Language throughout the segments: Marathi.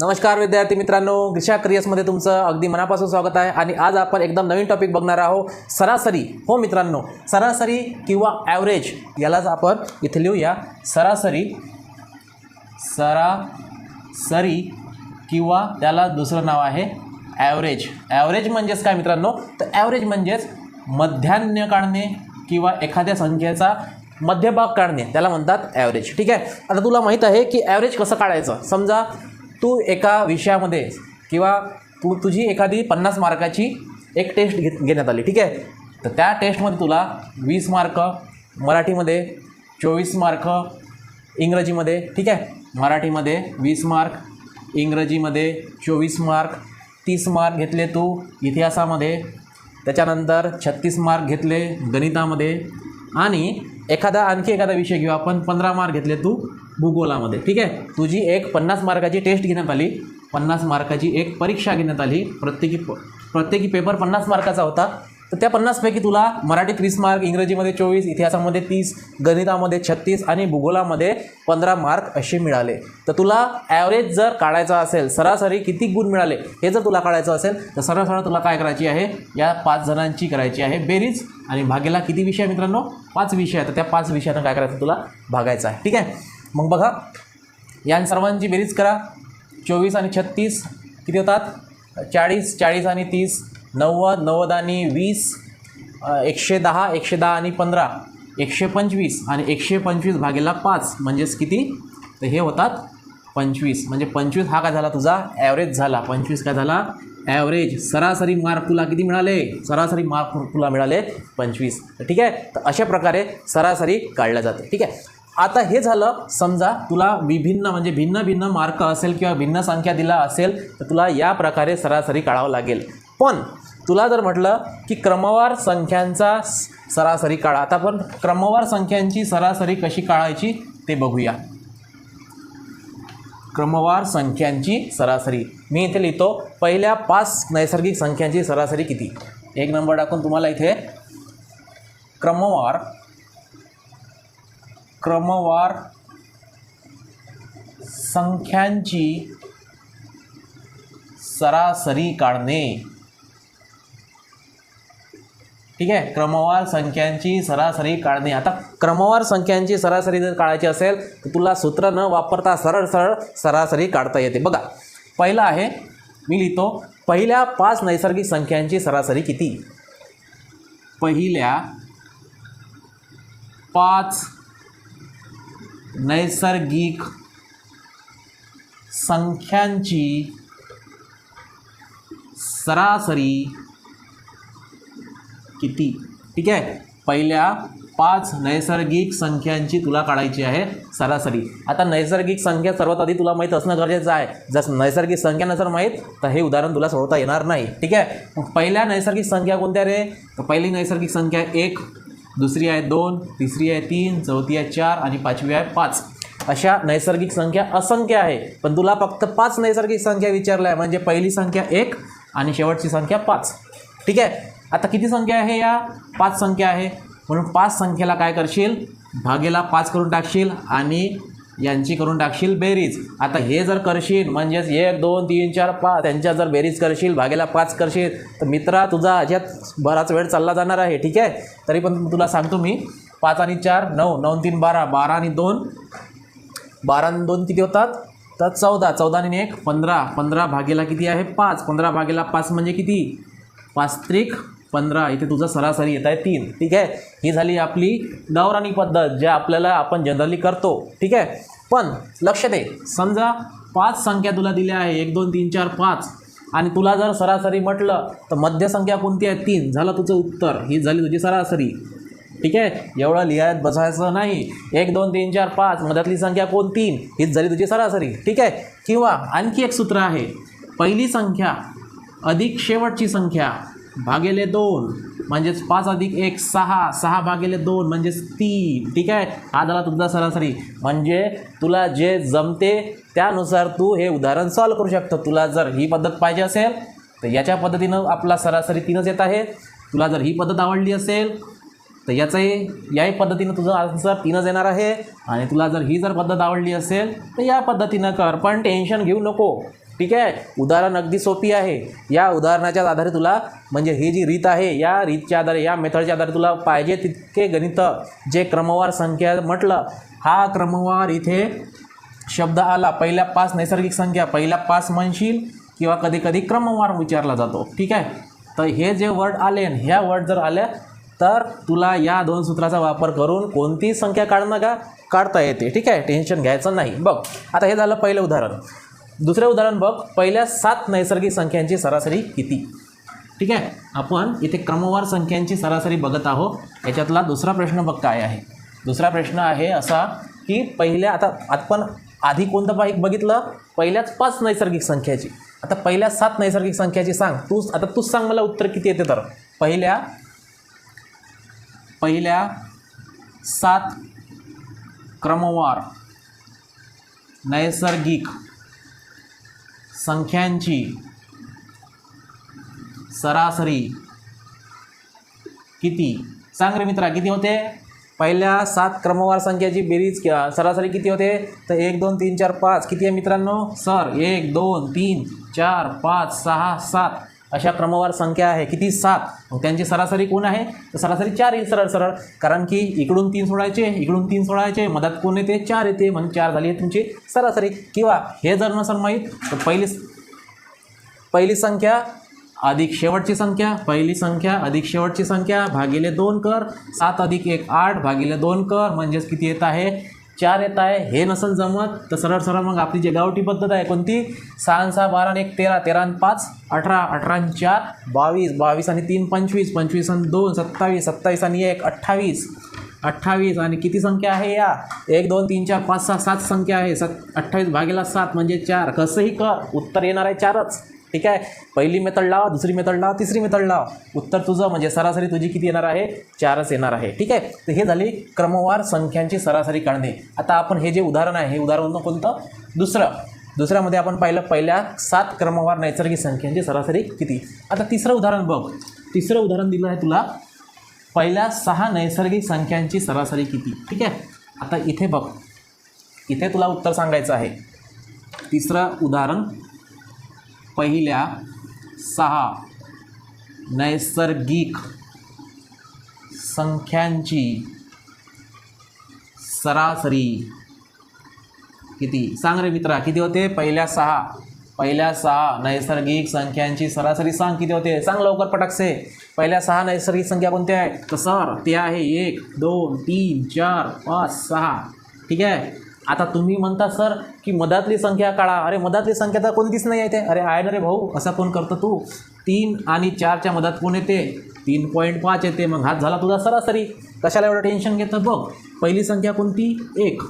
नमस्कार विद्यार्थी मित्रांनो ग्रिशा करियर्समध्ये तुमचं अगदी मनापासून स्वागत आहे. आणि आज आपण एकदम नवीन टॉपिक बघणार आहोत सरासरी. हो मित्रांनो सरासरी किंवा ॲव्हरेज यालाच आपण इथे लिहूया. सरासरी सरासरी किंवा त्याला दुसरं नाव आहे ॲव्हरेज ॲव्हरेज म्हणजेच काय मित्रांनो? तर ॲव्हरेज म्हणजेच मध्यान्ह काढणे किंवा एखाद्या संख्येचा मध्यभाग काढणे. त्याला म्हणतात ॲव्हरेज ठीक आहे? आता तुला माहीत आहे की ॲव्हरेज कसं काढायचं? समजा तू एका विषयामध्ये किंवा तू तुझी एखादी पन्नास मार्काची एक टेस्ट घेत घेण्यात आली ठीक आहे? तर त्या टेस्टमध्ये तुला वीस मार्क मराठीमध्ये चोवीस मार्क इंग्रजीमध्ये ठीक आहे? मराठीमध्ये वीस मार्क इंग्रजीमध्ये चोवीस मार्क तीस मार्क घेतले तू इतिहासामध्ये त्याच्यानंतर छत्तीस मार्क घेतले गणितामध्ये आणि एखादा आणखी एखादा विषय घेऊ आपण पंधरा मार्क घेतले तू भूगोलामध्ये. ठीक आहे? तुझी एक पन्नास मार्काची टेस्ट घेण्यात आली. पन्नास मार्काची एक परीक्षा घेण्यात आली. प्रत्येकी प प्रत्येकी पेपर पन्नास मार्काचा होता. तर त्या पन्नासपैकी तुला मराठीत वीस मार्क इंग्रजीमध्ये चोवीस इतिहासामध्ये तीस गणितामध्ये छत्तीस आणि भूगोलामध्ये पंधरा मार्क असे मिळाले. तर तुला ॲव्हरेज जर काढायचा असेल सरासरी किती गुण मिळाले हे जर तुला काढायचं असेल तर सरळ सरळ तुला काय करायची आहे? या पाच जणांची करायची आहे बेरीज. आणि भागेला किती विषय मित्रांनो? पाच विषय. आहेत तर त्या पाच विषयानं काय करायचं तुला? भागायचं आहे. ठीक आहे? मग बघा या सर्वांची बेरीज करा. चोवीस आणि छत्तीस किती होतात? चाळीस चाळीस आणि तीस नव्वद नव्वद आणि वीस एकशे दहा एकशे दहा आणि पंधरा एकशे पंचवीस आणि एकशे पंचवीस भागेला पाच म्हणजेच किती? तर हे होतात पंचवीस. म्हणजे पंचवीस हा काय झाला तुझा? ॲव्हरेज झाला. पंचवीस काय झाला? ॲव्हरेज सरासरी मार्क तुला किती मिळाले? सरासरी मार्क तुला मिळाले पंचवीस. ठीक आहे? तर अशा प्रकारे सरासरी काढल्या जाते. ठीक आहे? आता हे झालं समजा तुला विभिन्न म्हणजे भिन्न भिन्न मार्क असेल किंवा भिन्न संख्या दिला असेल तर तुला या प्रकारे सरासरी काढावं लागेल. पण तुला जर म्हटलं की क्रमवार संख्यांचा स- सरासरी काढा आता आपण क्रमवार संख्यांची सरासरी कशी काढायची ते बघूया. क्रमवार संख्यांची सरासरी. मी इथे लिहितो पहिल्या पाच नैसर्गिक संख्यांची सरासरी किती? एक नंबर टाकून तुम्हाला इथे क्रमवार क्रमवार संख्यांची सरासरी काढणे. ठीक आहे? क्रमवार संख्यांची सरासरी काढणे. आता क्रमवार संख्यांची सरासरी जर काढायची असेल तर तुला सूत्र न वापरता सरळ सरळ सरासरी काढता येते. बघा पहिला आहे मी लिहितो पहिल्या पाच नैसर्गिक संख्यांची सरासरी किती? पहिल्या पाच नैसर्गिक संख्यांची सरासरी किती? ठीक आहे. पहिल्या पाच नैसर्गिक संख्यांची तुला काढायची आहे सरासरी. आता नैसर्गिक संख्या सर्वात आधी तुला माहीत असणं गरजेचं आहे. जर नैसर्गिक संख्या नसर माहीत तर हे उदाहरण तुला सोडवता येणार नाही. ठीक आहे. पहिल्या नैसर्गिक संख्या कोणत्या रे? तर पहिली नैसर्गिक संख्या एक दुसरी आहे दोन तिसरी आहे तीन चौथी आहे चार आणि पाचवी आहे पाच. अशा नैसर्गिक संख्या असंख्य आहे. पण तुला फक्त पाच नैसर्गिक संख्या विचारल्या आहे. म्हणजे पहिली संख्या एक आणि शेवटची संख्या पाच. ठीक आहे? आता किती संख्या आहे या? पाच संख्या आहे. म्हणून पाच संख्येला काय करशील? भागेला पाच करून टाकशील आणि यांची करून टाकशील बेरीज. आता हे जर करशील म्हणजेच एक दोन तीन चार पाच त्यांच्या जर बेरीज करशील भागेला पाच करशील तर मित्रा तुझा अशात बराच वेळ चालला जाणार आहे ठीक आहे? तरी पण तुला सांगतो मी पाच आणि चार नऊ नऊ तीन बारा बारा आणि दोन. बारा आणि दोन किती होतात? तर चौदा. चौदा आणि एक पंधरा. पंधरा भागेला किती आहे? पाच. पंधरा भागेला पाच म्हणजे किती? पाच त्रिक पंधरा इथे तुझं सरासरी येत आहे तीन ठीक आहे? ही झाली आपली नवराणी पद्धत जे आपल्याला आपण जनरली करतो ठीक आहे? पण लक्ष दे समजा पाच संख्या तुला दिल्या आहे एक दोन तीन चार पाच आणि तुला जर सरासरी म्हटलं तर मध्यसंख्या कोणती आहे? तीन झालं तुझं उत्तर ही झाली तुझी सरासरी ठीक आहे? एवढं लिहायत बसायचं नाही. एक दोन तीन चार पाच मधातली संख्या कोण तीन हीच झाली तुझी सरासरी ठीक आहे? किंवा आणखी एक सूत्र आहे पहिली संख्या अधिक शेवटची संख्या भागेले दोन म्हणजेच पाच अधिक एक सहा. सहा भागेले दोन म्हणजेच तीन. ठीक आहे? हा झाला तुझा सरासरी. म्हणजे तुला जे जमते त्यानुसार तू हे उदाहरण सॉल्व करू शकतो. तुला जर ही पद्धत पाहिजे असेल तर याच्या पद्धतीनं आपला सरासरी तीनच येत आहे. तुला जर ही पद्धत आवडली असेल तर याचंही याही पद्धतीनं तुझं आन्सर तीनच येणार आहे. आणि तुला जर ही जर पद्धत आवडली असेल तर या पद्धतीनं कर. पण टेन्शन घेऊ नको. ठीक आहे? उदाहरण अगदी सोपी आहे. या उदाहरणाच्या आधारे तुला म्हणजे ही जी रीत आहे या रीतच्या आधारे या मेथडच्या आधारे तुला पाहिजे तितके गणित जे क्रमवार संख्या म्हटलं. हा क्रमवार इथे शब्द आला. पहिल्या पाच नैसर्गिक संख्या पहिल्या पाच म्हणशील किंवा कधी कधी क्रमवार विचारला जातो. ठीक आहे? तर हे जे वर्ड आले ह्या वर्ड जर आल्या तर तुला या दोन सूत्राचा वापर करून कोणतीही संख्या काढणं का काढता येते. ठीक आहे? टेन्शन घ्यायचं नाही. बघ. आता हे झालं पहिलं उदाहरण. दुसरं उदाहरण बघ पहिल्या सात नैसर्गिक संख्यांची सरासरी किती? ठीक आहे? आपण इथे क्रमवार संख्यांची सरासरी बघत आहोत. याच्यातला दुसरा प्रश्न बघ काय आहे. दुसरा प्रश्न आहे असा की पहिल्या आता आपण आधी कोणतं पाहिजे बघितलं? पहिल्याच पाच नैसर्गिक संख्याची. आता पहिल्या सात नैसर्गिक संख्याची सांग. तू आता तूच सांग मला उत्तर किती येते तर. पहिल्या पहिल्या सात क्रमवार नैसर्गिक संख्यांची सरासरी किती? सांग रे मित्रा किती होते? पहिल्या सात क्रमवार संख्याची बेरीज सरासरी किती होते? तर एक दोन तीन चार पाच. किती आहे मित्रांनो? सर एक दोन तीन चार पाच सहा सात. अशा क्रमवार संख्या आहे. किती? सात. मग त्यांची सरासरी कोण आहे? तर सरासरी चार येईल सरळ सरळ. कारण की इकडून तीन सोडायचे इकडून तीन सोडायचे मधात कोण येते? चार येते. म्हणजे चार झाली आहे तुमची सरासरी. किंवा हे जर नसेल माहीत तर पहिली पहिली संख्या अधिक शेवटची संख्या पहिली संख्या अधिक शेवटची संख्या भागिले दोन कर सात अधिक एक आठ भागिले दोन कर म्हणजेच किती येत आहे? चार येत आहे. हे नसेल जमत तर सरळ सरळ मग आपली जे गावठी पद्धत आहे कोणती? सहा सहा बारा आणि एक तेरा तेरा आणि पाच अठरा अठरा आणि चार बावीस बावीस आणि तीन पंचवीस पंचवीस आणि दोन सत्तावीस सत्तावीस आणि एक अठ्ठावीस. अठ्ठावीस आणि किती संख्या आहे या? एक दोन तीन चार पाच सहा सात संख्या आहे. सत अठ्ठावीस भागेला सात म्हणजे चार. कसंही कर उत्तर येणार आहे चारच. ठीक आहे? पहिली मेथड लाव दुसरी मेथड लाव तिसरी मेथड लाव. उत्तर तुझं म्हणजे सरासरी तुझी किती येणार आहे? चारच येणार आहे. ठीक आहे? तर हे झाली क्रमवार संख्यांची सरासरी काढणे. आता आपण हे जे उदाहरण आहे हे उदाहरण कोणतं? दुसरं. दुसऱ्यामध्ये आपण पाहिलं पहिल्या सात क्रमवार नैसर्गिक संख्यांची सरासरी किती? आता तिसरं उदाहरण बघ. तिसरं उदाहरण दिलं आहे तुला. पहिल्या सहा नैसर्गिक संख्यांची सरासरी किती? ठीक आहे? आता इथे बघ. इथे तुला उत्तर सांगायचं आहे. तिसरं उदाहरण पहिल्या सहा नैसर्गिक संख्यांची सरासरी किती? सांग रे मित्रा किती होते? पहिल्या सहा पहिल्या सहा नैसर्गिक संख्यांची सरासरी सांग किती होते? सांग लवकर पटकसे पहिल्या सहा नैसर्गिक संख्या कोणत्या आहेत? तर सर ते आहे एक दोन तीन चार पाच सहा. ठीक आहे? आता तुम्ही म्हणता सर की मधातली संख्या काढा. अरे मधातली संख्या तर कोणतीच नाही येते अरे आहे ना रे भाऊ असा कोण करतो तू? तीन आणि चारच्या मधात कोण येते? तीन पॉईंट पाच येते. मग हात झाला तुझा सरासरी. कशाला एवढं टेन्शन घेतं बघ? पहिली संख्या कोणती? एक.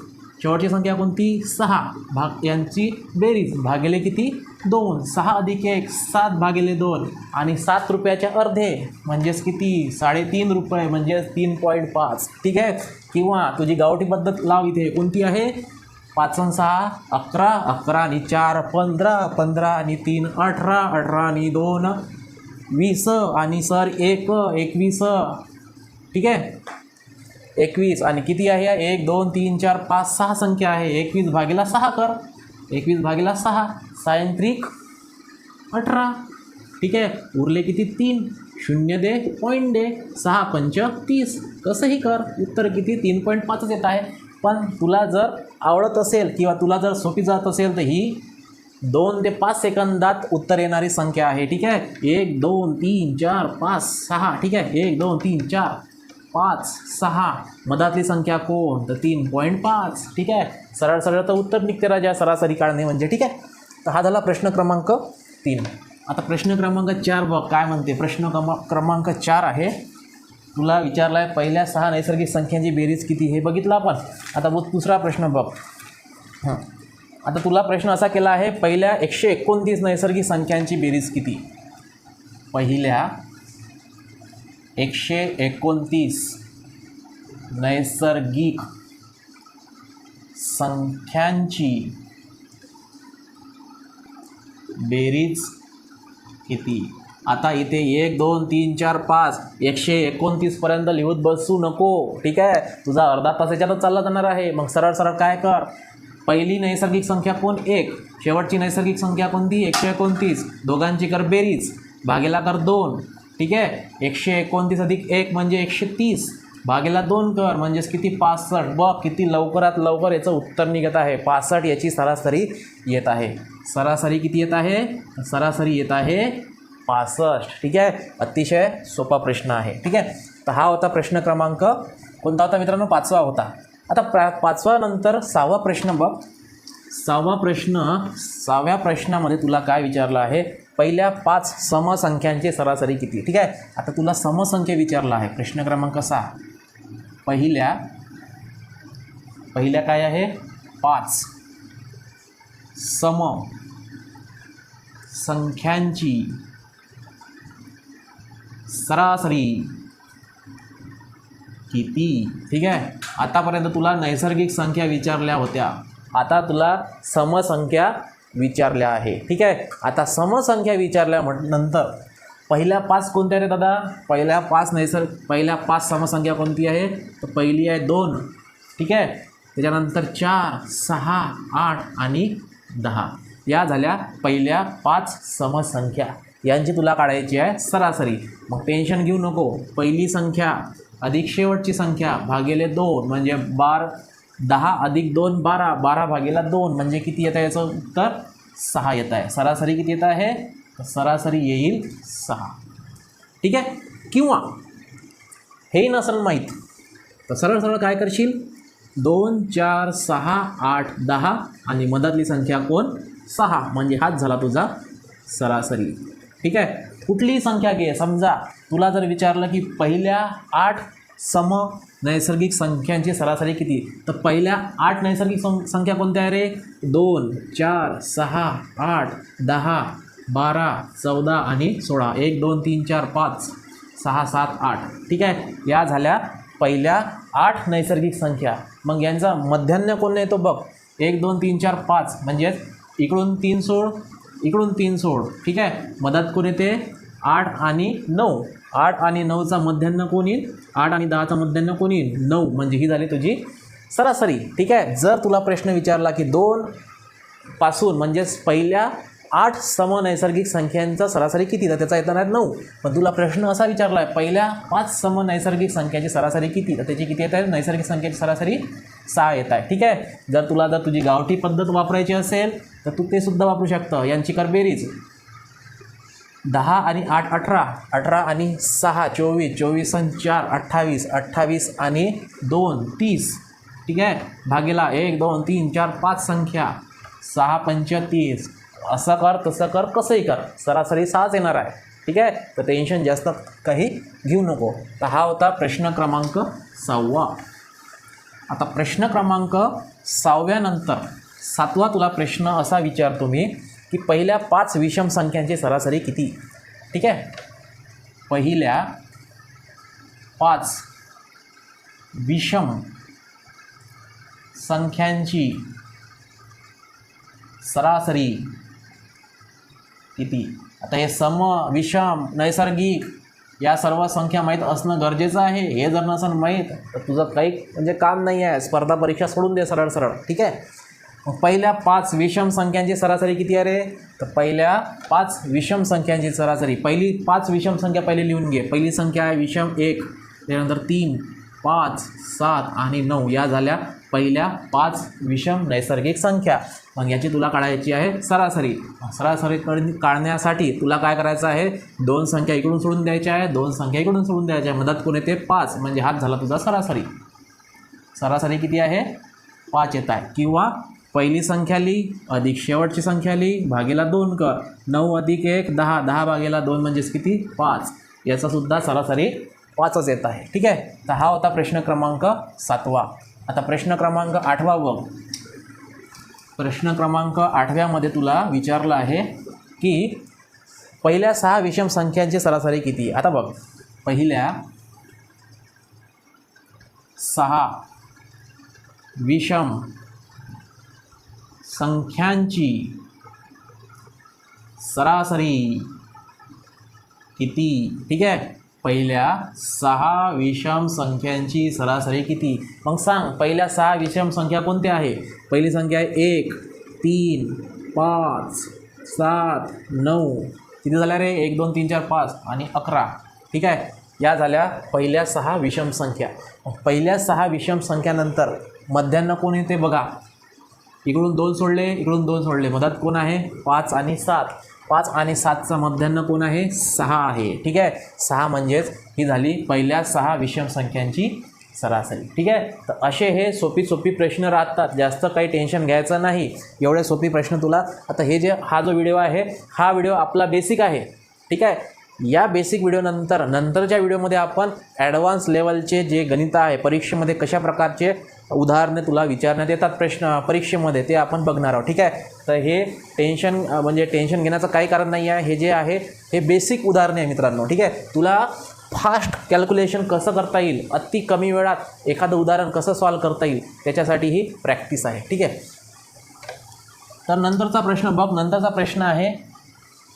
शेवटची संख्या कोणती? सहा. भाग यांची बेरीज. भागिले किती? दोन. सहा अधिक एक सात भागिले दोन. आणि सात रुपयाच्या अर्धे म्हणजेच किती? साडेतीन रुपये म्हणजेच तीन पॉईंट पाच. ठीक आहे? किंवा तुझी गावठी पद्धत लाव इथे. कोणती आहे? पाच आणि सहा अकरा. अकरा आणि चार पंधरा. पंधरा आणि तीन अठरा. अठरा आणि दोन वीस. आणि सर एक एकवीस. ठीक आहे? एकवीस. आणि किती आहे? एक दोन तीन चार पाच सहा संख्या आहे. एकवीस भागीला सहा कर. एकवीस भागीला सहा. सायंत्रिक अठरा. ठीक आहे? उरले किती? तीन. शून्य दे पॉईंट दे. सहा पंच तीस. कसंही कर. उत्तर किती? तीन पॉईंट पाचच येत आहे. पण तुला जर आवडत असेल किंवा तुला जर सोपी जात असेल तर ही दोन ते पाच सेकंदात उत्तर येणारी संख्या आहे. ठीक आहे? एक दोन तीन चार पाच सहा. ठीक आहे? एक दोन तीन चार पाच सहा. मधातली संख्या कोण? तर तीन पॉईंट पाच. ठीक आहे? सरळ सरळ तर उत्तर निघते राजा. सरासरी काढणे म्हणजे ठीक आहे? तर हा झाला प्रश्न क्रमांक तीन. आता प्रश्न क्रमांक चार बघ. काय म्हणते? प्रश्न क्रमा क्रमांक चार आहे. तुला विचारला आहे पहिल्या सहा नैसर्गिक संख्यांची बेरीज किती? हे बघितलं आपण. आता बघ दुसरा प्रश्न बघ. हां. आता तुला प्रश्न असा केला आहे पहिल्या एकशे एकोणतीस नैसर्गिक संख्यांची बेरीज किती? पहिल्या एकशे एकोणतीस नैसर्गिक संख्यांची बेरीज किती? आता इथे एक दोन तीन चार पाच एकशे एकोणतीसपर्यंत लिहूत बसू नको ठीक आहे? तुझा अर्धा तास याच्यातच चालला जाणार आहे. मग सरळ सरळ काय कर? पहिली नैसर्गिक संख्या कोण? एक. शेवटची नैसर्गिक संख्या कोणती? एकशे एकोणतीस. दोघांची कर बेरीज. भागेला कर दोन. ठीक आहे? एकशे एकोणतीस अधिक एक म्हणजे एकशे तीस. भागेला दोन कर म्हणजेच किती पासष्ट? बघ किती लवकरात लवकर याचं उत्तर निघत आहे. पासष्ट याची सरासरी येत आहे. सरासरी किती येत आहे? सरासरी येत आहे पासष्ट. ठीक आहे? अतिशय सोपा प्रश्न आहे. ठीक आहे? तर हा होता प्रश्न क्रमांक कोणता होता मित्रांनो? पाचवा होता. आता प्रा पाचवा नंतर सहावा प्रश्न बघ. सहावा प्रश्न सहाव्या प्रश्नामध्ये तुला काय विचारलं आहे? पहिल्या पाच समसंख्यांची सरासरी किती? ठीक आहे? आता तुला समसंख्या विचारला आहे. प्रश्न क्रमांक सहा. पहिल्या पहिल्या काय आहे? पाच सम संख्यांची सरासरी किती? ठीक आहे? आतापर्यंत तुला नैसर्गिक संख्या विचारल्या होत्या. आता तुला समसंख्या विचारल्या आहे. ठीक आहे? आता समसंख्या विचारल्या म्हण- नंतर पहिल्या पाच कोणत्या रे दादा? पहिल्या पाच नैसर्ग पहिल्या पाच समसंख्या कोणती आहे? तर पहिली आहे दोन. ठीक आहे? त्याच्यानंतर चार सहा आठ आणि दहा. या झाल्या पहिल्या पाच समसंख्या. यांची तुला काढायची आहे सरासरी. मग टेन्शन घेऊ नको. पहिली संख्या अधिक शेवटची संख्या भागेले दोन म्हणजे बार दहा अधिक दोन बारा. बारा भागेला दोन म्हणजे किती येतं याचं उत्तर? सहा येत आहे. सरासरी किती येत आहे? तर सरासरी येईल सहा. ठीक आहे? किंवा हे नसेल माहीत. तर सरळ सरळ काय करशील? दोन चार सहा आठ दहा आणि मधातली संख्या कोण? सहा. म्हणजे हाच झाला तुझा सरासरी. ठीक आहे? कुठलीही संख्या घे. समजा तुला जर विचारलं की पहिल्या आठ सम नैसर्गिक संख्यांची सरासरी किती? तर पहिल्या आठ नैसर्गिक सं संख्या कोणत्या आहे रे? दोन चार सहा आठ दहा बारा चौदा आणि सोळा. एक दोन तीन चार पाच सहा सात आठ. ठीक आहे? या झाल्या पहिल्या आठ नैसर्गिक संख्या. मग यांचा मध्यान्ह कोण येतो बघ? एक दोन तीन चार पाच. म्हणजेच इकडून तीन सोड इकडून तीन सोड. ठीक आहे? मदत कोण येते? आठ आणि नऊ. आठ आणि नऊचा मध्यान्ह कोण येईल? आठ आणि दहाचा मध्यान्ह कोण येईल? नऊ. म्हणजे ही झाली तुझी सरासरी. ठीक आहे? जर तुला प्रश्न विचारला की दोन पासून म्हणजेच पहिल्या आठ सम नैसर्गिक संख्यांचा सरासरी किती? तर त्याचा येणार आहे नऊ. पण तुला प्रश्न असा विचारला आहे पहिल्या पाच सम नैसर्गिक संख्याची सरासरी किती? तर त्याची किती येत आहे? नैसर्गिक संख्येची सरासरी सहा येत आहे. ठीक आहे? जर तुला जर तुझी गावठी पद्धत वापरायची असेल तर तू ते सुद्धा वापरू शकतं. यांची कर बेरीज दहा आणि आठ अठरा. अठरा आणि सहा चोवीस. चोवीस आणि चार अठ्ठावीस. अठ्ठावीस आणि दोन तीस. ठीक आहे? भागेला एक दोन तीन चार पाच संख्या. सहा पंचतीस. असं कर तसं कर कसंही कर. सरासरी सहाच येणार आहे. ठीक आहे? तर टेन्शन जास्त काही घेऊ नको. तर हा होता प्रश्न क्रमांक सहावा. आता प्रश्न क्रमांक सहाव्यानंतर सातवा तुला प्रश्न असा विचारतो मी की पहिल्या पाच विषम संख्यांची सरासरी किती? ठीक आहे? पहिल्या पाच विषम संख्यांची सरासरी किती? आता हे सम विषम नैसर्गिक या सर्व संख्या माहीत असणं गरजेचं आहे. हे जर नसेल माहीत तर तुझं काही म्हणजे काम नाही आहे. स्पर्धा परीक्षा सोडून दे सरळ सरळ. ठीक आहे? मग पहिल्या पाच विषम संख्यांची सरासरी किती आहे रे? तर पहिल्या पाच विषम संख्यांची सरासरी. पहिली पाच विषम संख्या पहिले लिहून घे. पहिली संख्या आहे विषम एक त्यानंतर तीन पाच सात आणि नऊ. या झाल्या पहिल्या पाच विषम नैसर्गिक संख्या. मग याची तुला काढायची आहे सरासरी. सरासरी काढण्यासाठी तुला काय करायचं आहे? दोन संख्या इकडून सोडून द्यायच्या आहे दोन संख्या इकडून सोडून द्यायच्या आहे. मदत कोण येते? पाच. म्हणजे हात झाला तुझा सरासरी. सरासरी किती आहे? पाच येत आहे. किंवा पहिली संख्या लिही अधिक शेवटची संख्या लिही भागेला दोन कर नऊ अधिक एक दहा दहा भागेला दोन म्हणजेच किती? पाच. याचासुद्धा सरासरी पाचच येत आहे. ठीक आहे? तर हा होता प्रश्न क्रमांक सातवा. आता प्रश्न क्रमांक आठवा बघ. प्रश्न क्रमांक आठव्यामध्ये तुला विचारलं आहे की पहिल्या सहा विषम संख्यांची सरासरी किती? आता बघ. पहिल्या सहा विषम संख्यांची सरासरी किती? ठीक आहे. पहिल्या सहा विषम संख्यांची सरासरी किती? मग सांग पहिल्या सहा विषम संख्या कोणत्या आहे? पहिली संख्या आहे एक तीन पाच सात नऊ. किती झाल्या रे? एक दोन तीन चार पाच आणि अकरा. ठीक आहे? या झाल्या पहिल्या सहा विषम संख्या. पहिल्या सहा विषम संख्यानंतर मध्यान्ह कोण येते बघा? इकडून दोन सोडले इकडून दोन सोडले. मधात कोण आहे? पाच आणि सात. पाच आणि सातचा मध्यान्न कोण आहे? सहा आहे. ठीक आहे? सहा म्हणजेच ही झाली पहिल्या सहा विषम संख्यांची सरासरी. ठीक आहे? तर असे हे सोपी सोपी प्रश्न राहतात. जास्त काही टेन्शन घ्यायचं नाही. एवढे सोपी प्रश्न तुला. आता हे जे हा जो व्हिडिओ आहे हा व्हिडिओ आपला बेसिक आहे. ठीक आहे? या बेसिक व्हिडिओनंतर नंतरच्या व्हिडिओमध्ये आपण ॲडव्हान्स लेवलचे जे गणित आहे परीक्षेमध्ये कशा प्रकारचे उदाहरणे तुला विचारण्यात येतात प्रश्न परीक्षेमध्ये ते आपण बघणार आहोत. ठीक आहे? तर हे टेन्शन म्हणजे टेन्शन घेण्याचं काही कारण नाही आहे. हे जे आहे हे बेसिक उदाहरणे आहे मित्रांनो. ठीक आहे? तुला फास्ट कॅल्क्युलेशन कसं करता येईल अति कमी वेळात एखादं उदाहरण कसं सॉल्व करता येईल त्याच्यासाठी ही प्रॅक्टिस आहे. ठीक आहे? तर नंतरचा प्रश्न बघ. नंतरचा प्रश्न आहे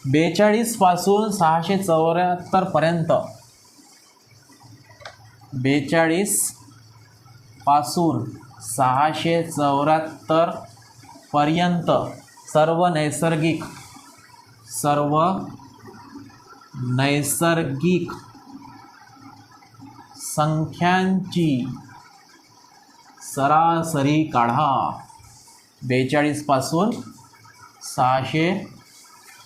बेचाळीसपासून सहाशे चौऱ्याहत्तरपर्यंत बेचाळीसपासून सहाशे चौऱ्याहत्तर पर्यंत सर्व नैसर्गिक सर्व नैसर्गिक संख्यांची सरासरी काढा. बेचाळीसपासून सहाशे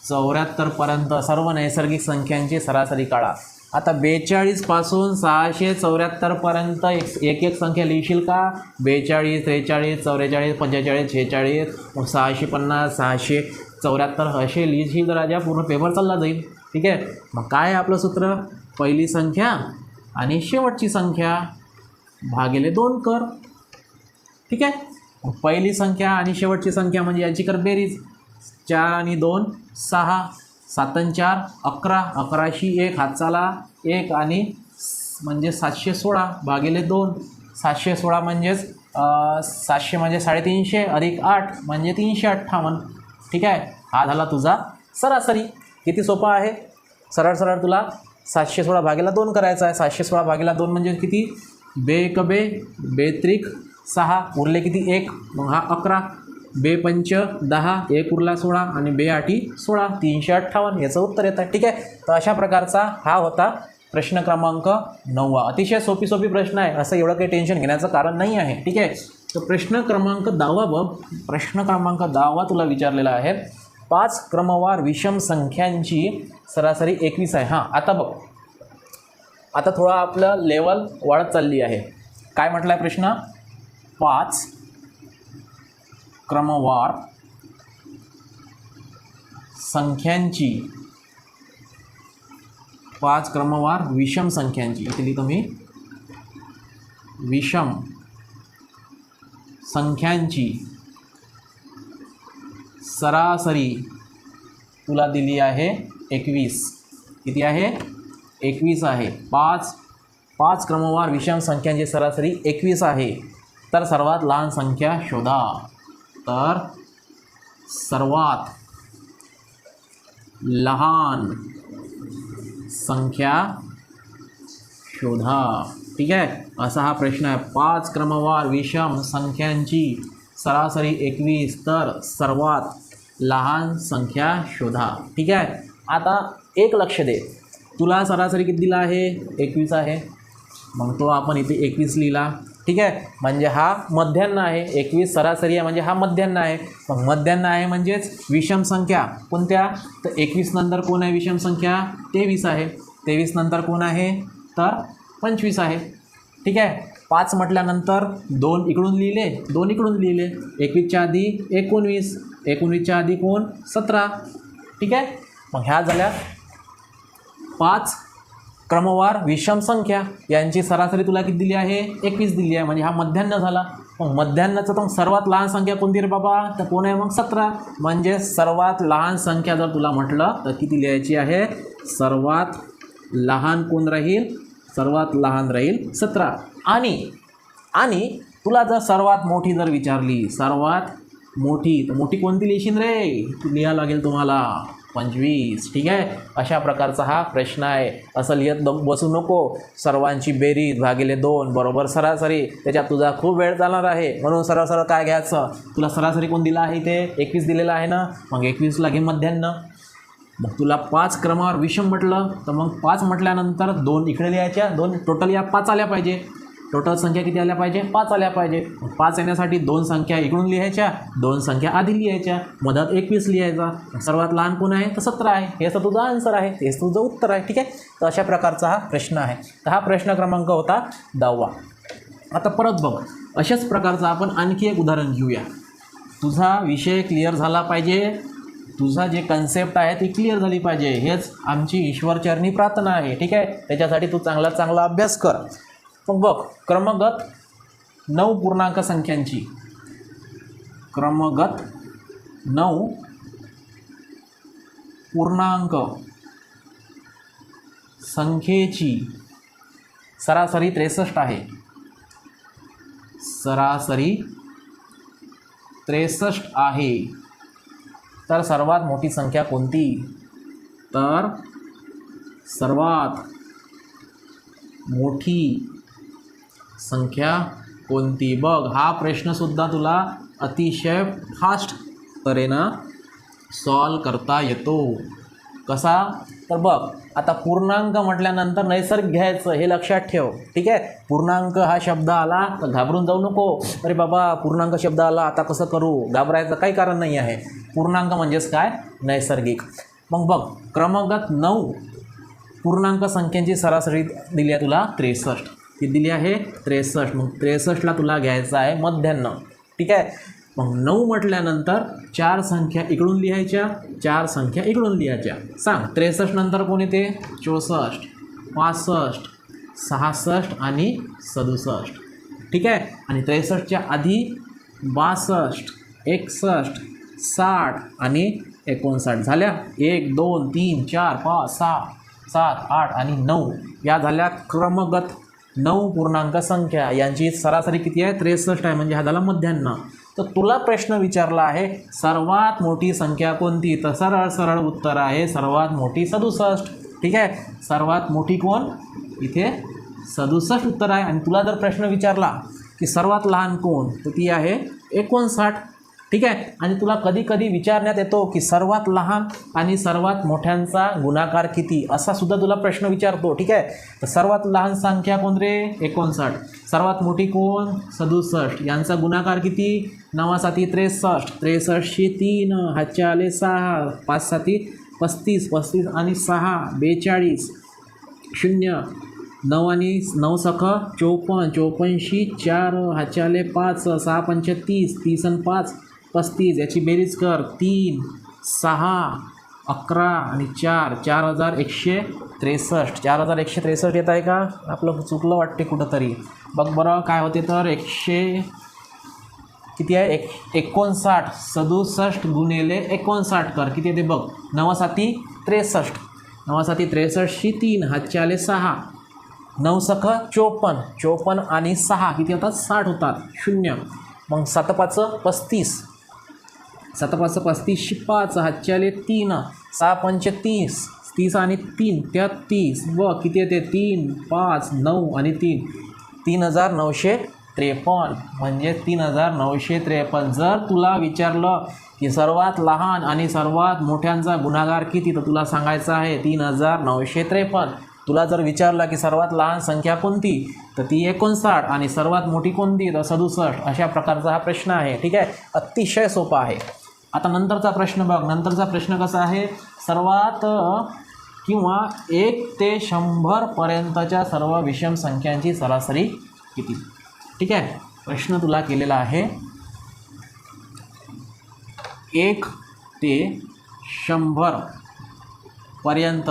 चौऱ्याहत्तरपर्यंत सर्व नैसर्गिक संख्यांची सरासरी काढा. आता बेचाळीसपासून सहाशे चौऱ्याहत्तरपर्यंत एक एक एक संख्या लिहिशील का? बेचाळीस त्रेचाळीस चौवेचाळीस पंचेचाळीस छेचाळीस सहाशे पन्नास सहाशे चौऱ्याहत्तर असे लिहिशील तर राजा पूर्ण पेपर चालला जाईल. ठीक आहे? मग काय आहे आपलं सूत्र? पहिली संख्या आणि शेवटची संख्या भागिले दोन कर. ठीक आहे? पहिली संख्या आणि शेवटची संख्या म्हणजे याची कर बेरीज. चार आणि दोन सहा सातन चार अकरा अकराशी एक हातचाला एक आणि म्हणजे सातशे सोळा भागिले दोन. सातशे सोळा म्हणजेच सातशे म्हणजे साडेतीनशे अधिक आठ म्हणजे तीनशे अठ्ठावन्न. ठीक आहे? हा झाला तुझा सरासरी. किती सोपा आहे? सरळ सरळ तुला सातशे सोळा भागेला दोन करायचा आहे. सातशे सोळा भागेला दोन म्हणजे किती? बे एक बे बेत्रिक सहा उरले किती? एक. मग हा अकरा. बे पंच दहा एक उरला सोळा आणि बे आठी सोळा तीनशे अठ्ठावन्न याचं उत्तर येतं. ठीक आहे? तर अशा प्रकारचा हा होता प्रश्न क्रमांक नववा. अतिशय सोपी सोपी प्रश्न आहे. असं एवढं काही टेन्शन घेण्याचं कारण नाही आहे. ठीक आहे? तर प्रश्न क्रमांक दहावा बघ. प्रश्न क्रमांक दहावा तुला विचारलेला आहे. पाच क्रमवार विषम संख्यांची सरासरी एकवीस आहे. हां आता बघ. आता थोडा आपलं लेवल वाढत चालली आहे. काय म्हटलं आहे प्रश्न? पाच क्रमवार संख्यांची. पाच क्रमवार विषम संख्यांची. इथे लिहितो विषम संख्यांची. सरासरी तुला दिली आहे एकवीस. किती आहे? एकवीस आहे. पाच पाच क्रमवार विषम संख्यांची सरासरी एकवीस आहे. तर सर्वात लहान संख्या शोधा. तर सर्वात लहान संख्या शोधा. ठीक आहे? असा हा प्रश्न आहे. पाच क्रमवार विषम संख्यांची सरासरी एकवीस तर सर्वात लहान संख्या शोधा. ठीक आहे? आता एक लक्ष दे. तुला सरासरी किती दिला आहे? एकवीस आहे. मग तो आपण इथे एकवीस लिहिला. ठीक आहे? म्हणजे हा मध्यान्न आहे. एकवीस सरासरी आहे म्हणजे हा मध्यान्न आहे. मग मध्यान्न आहे म्हणजेच विषम संख्या. कोणत्या? तर एकवीस नंतर कोण आहे विषम संख्या? तेवीस आहे. तेवीस नंतर कोण आहे? तर पंचवीस आहे. ठीक आहे? पाच म्हटल्यानंतर दोन इकडून लिहिले. दोन इकडून लिहिले. एकवीसच्या आधी एकोणवीस. एकोणवीसच्या आधी कोण? सतरा. ठीक आहे? मग ह्या झाल्या पाच क्रमवार विषम संख्या. यांची सरासरी तुला किती दिली आहे? एकवीस दिली आहे. म्हणजे हा मध्यान्न झाला. मग मध्यान्हाचं तर सर्वात लहान संख्या कोणती रे बाबा? तर कोण आहे मग? सतरा. म्हणजे सर्वात लहान संख्या जर तुला म्हटलं तर किती लिहायची आहे? सर्वात लहान कोण राहील? सर्वात लहान राहील सतरा. आणि आणि तुला जर सर्वात मोठी जर विचारली सर्वात मोठी तर मोठी कोणती लिहिशील रे? ती लिहा लागेल तुम्हाला. पंचवीस ठीक आहे? अशा प्रकारचा हा प्रश्न आहे. असं लिहित बसू नको. सर्वांची बेरीज भागिले दोन बरोबर सरासरी. त्याच्यात तुझा खूप वेळ जाणार आहे. म्हणून सरळ सरळ काय घ्यायचं? तुला सरासरी कोण दिला आहे ते एकवीस दिलेलं आहे ना? मग एकवीसला घे मध्यान्न मग तुला पाच क्रमावर विषम म्हटलं तर मग पाच म्हटल्यानंतर दोन इकडे लिहायच्या दोन टोटल या पाच आल्या पाहिजे. टोटल संख्या किती आल्या पाहिजे? पाच आल्या पाहिजे. पाच येण्यासाठी दोन संख्या इकडून लिहायच्या दोन संख्या आधी लिहायच्या. मधात एकवीस लिहायचा. सर्वात लहान कोण आहे? तर सतरा आहे. हे असं तुझं आन्सर आहे. हेच तुझं उत्तर आहे. ठीक आहे? तर अशा प्रकारचा हा प्रश्न आहे. तर हा प्रश्न क्रमांक होता दहावा. आता परत बघ. अशाच प्रकारचं आपण आणखी एक उदाहरण घेऊया. तुझा विषय क्लिअर झाला पाहिजे. तुझा जे कन्सेप्ट आहे ती क्लिअर झाली पाहिजे. हेच आमची ईश्वरचरणी प्रार्थना आहे. ठीक आहे? त्याच्यासाठी तू चांगला चांगला अभ्यास कर. मग बघ क्रमगत नऊ पूर्णांक संख्यांची. क्रमगत नऊ पूर्णांक संख्येची सरासरी त्रेसष्ट आहे. सरासरी त्रेसष्ट आहे. तर सर्वात मोठी संख्या कोणती? तर सर्वात मोठी संख्या कोणती? बघ हा प्रश्नसुद्धा तुला अतिशय फास्ट तऱ्हेनं सॉल्व करता येतो. कसा? तर बघ आता पूर्णांक म्हटल्यानंतर नैसर्गिक घ्यायचं हे लक्षात ठेव ठीक आहे? पूर्णांक हा शब्द आला तर घाबरून जाऊ नको. अरे बाबा पूर्णांक शब्द आला आता कसं करू? घाबरायचं काही कारण नाही आहे. पूर्णांक म्हणजेच काय? नैसर्गिक. मग बघ क्रमांकात नऊ पूर्णांक संख्यांची सरासरी दिली आहे तुला त्रेसष्ट. ती दिली आहे? त्रेसष्ट. मग त्रेसष्टला तुला घ्यायचं आहे मध्यान्न ठीक आहे? मग नऊ म्हटल्यानंतर चार संख्या इकडून लिहायच्या चार संख्या इकडून लिहायच्या. सांग त्रेसष्ट नंतर कोण येते? चौसष्ट पासष्ट सहासष्ट आणि सदुसष्ट. ठीक आहे? आणि त्रेसष्टच्या आधी बासष्ट एकसष्ट साठ आणि एकोणसाठ. झाल्या? एक दोन तीन चार पाच सहा सात आठ आणि नऊ. या झाल्या क्रमगत नऊ पूर्णांक संख्या यांची सरासरी किती आहे? त्रेसष्ट आहे. म्हणजे हा झाला मध्यान्न तर तुला प्रश्न विचारला आहे सर्वात मोठी संख्या कोणती? तर सरळ सरळ उत्तर आहे सर्वात मोठी सदुसष्ट. ठीक आहे? सर्वात मोठी कोण? इथे सदुसष्ट उत्तर आहे. आणि तुला जर प्रश्न विचारला की सर्वात लहान कोण? तर ती आहे एकोणसाठ. ठीक आहे? आणि तुला कधी कधी विचारण्यात येतो की सर्वात लहान आणि सर्वात मोठ्यांचा गुणाकार किती? असा सुद्धा तुला प्रश्न विचारतो ठीक आहे? तर सर्वात लहान संख्या कोण रे? एकोणसाठ. सर्वात मोठी कोण? सदुसष्ट. यांचा गुणाकार किती? नवा साती त्रेसष्ट. त्रेसष्टशे तीन हातच्या आले सहा पाच साती पस्तीस पस्तीस आणि सहा बेचाळीस. शून्य. नऊ आणि नऊ सख चोपन्न. चोपन्नशी चार हाचे आले पाच सहा पंच तीस तीस आणि पाच. पस्तीस याची बेरीज कर. तीन सहा अकरा आणि चार. चार हजार एकशे त्रेसष्ट. चार हजार एकशे त्रेसष्ट येत आहे का? आपलं चुकलं वाटते कुठंतरी. बघ बरं काय होते तर? एकशे किती आहे? एक एकोणसाठ. सदुसष्ट गुणिले एकोणसाठ कर. किती येते बघ? नवासाती त्रेसष्ट. नवासाती त्रेसष्टशी तीन. हातचे आले सहा. नऊ सख चोपन्न. चोपन्न आणि सहा. किती होतात? साठ होतात. शून्य. मग सातपाचं पस्तीस. सातपाचं पस्तीसशे पाच हातचे तीन सहा पंच तीस तीस आणि तीन त्या तीस व किती येते? तीन पाच नऊ आणि तीन. तीन हजार नऊशे त्रेपन्न. म्हणजे तीन हजार नऊशे त्रेपन्न. जर तुला विचारलं की सर्वात लहान आणि सर्वात मोठ्यांचा गुन्हागार किती तर तुला सांगायचं आहे तीन हजार नऊशे त्रेपन्न. तुला जर विचारलं की सर्वात लहान संख्या कोणती तर ती एकोणसाठ आणि सर्वात मोठी कोणती तर सदुसष्ट. अशा प्रकारचा हा प्रश्न आहे. ठीक आहे? अतिशय सोपा आहे. आता नंतरचा प्रश्न बघ. नंतरचा प्रश्न कसा आहे? सर्वात किंवा एक ते शंभरपर्यंतच्या सर्व विषम संख्यांची सरासरी किती? ठीक आहे? प्रश्न तुला केलेला आहे. एक ते शंभरपर्यंत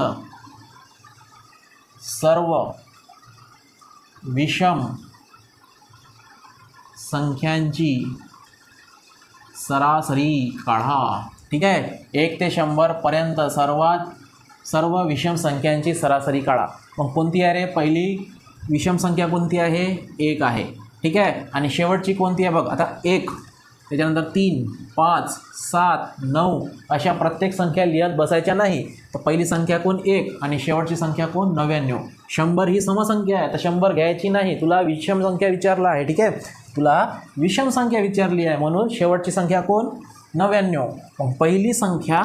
सर्व विषम संख्यांची सरासरी काढा. ठीक आहे? एक ते शंभरपर्यंत सर्वात सर्व विषम संख्यांची सरासरी काढा. मग कोणती आहे रे? पहिली विषम संख्या कोणती आहे? एक आहे. ठीक आहे? आणि शेवटची कोणती आहे बघ? आता एक. त्याच्यानंतर तीन पाच सात नऊ अशा प्रत्येक संख्या लिहित बसायच्या नाही. तर पहिली संख्या कोण? एक. आणि शेवटची संख्या कोण? नव्याण्णव. शंभर ही समसंख्या आहे. तर शंभर घ्यायची नाही. तुला विषम संख्या विचारला आहे. ठीक आहे? तुला विषम संख्या विचारली आहे म्हणून शेवटची संख्या कोण? नव्याण्णव. मग पहिली संख्या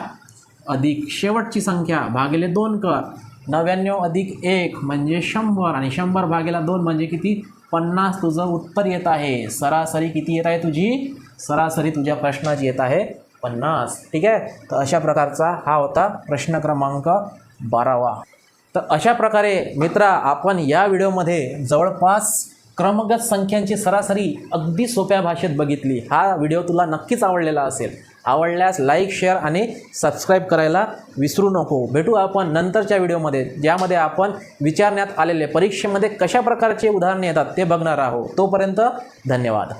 अधिक शेवटची संख्या भागिले दोन कर. नव्याण्णव अधिक एक म्हणजे शंभर आणि शंभर भागेला दोन म्हणजे किती? पन्नास. तुझं उत्तर येत आहे. सरासरी किती येत आहे तुझी? सरासरी तुझ्या प्रश्नाची येत आहे पन्नास. ठीक आहे? तर अशा प्रकारचा हा होता प्रश्न क्रमांक बारावा. तर अशा प्रकारे मित्रा आपण या व्हिडिओमध्ये जवळपास क्रमगत संख्यांची सरासरी अगदी सोप्या भाषेत बघितली. हा व्हिडिओ तुला नक्कीच आवडलेला असेल. आवडल्यास लाईक शेअर आणि सबस्क्राईब करायला विसरू नको. भेटू आपण नंतरच्या व्हिडिओमध्ये ज्यामध्ये आपण विचारण्यात आलेले परीक्षेमध्ये कशा प्रकारचे उदाहरणे येतात ते बघणार आहोत. तोपर्यंत धन्यवाद.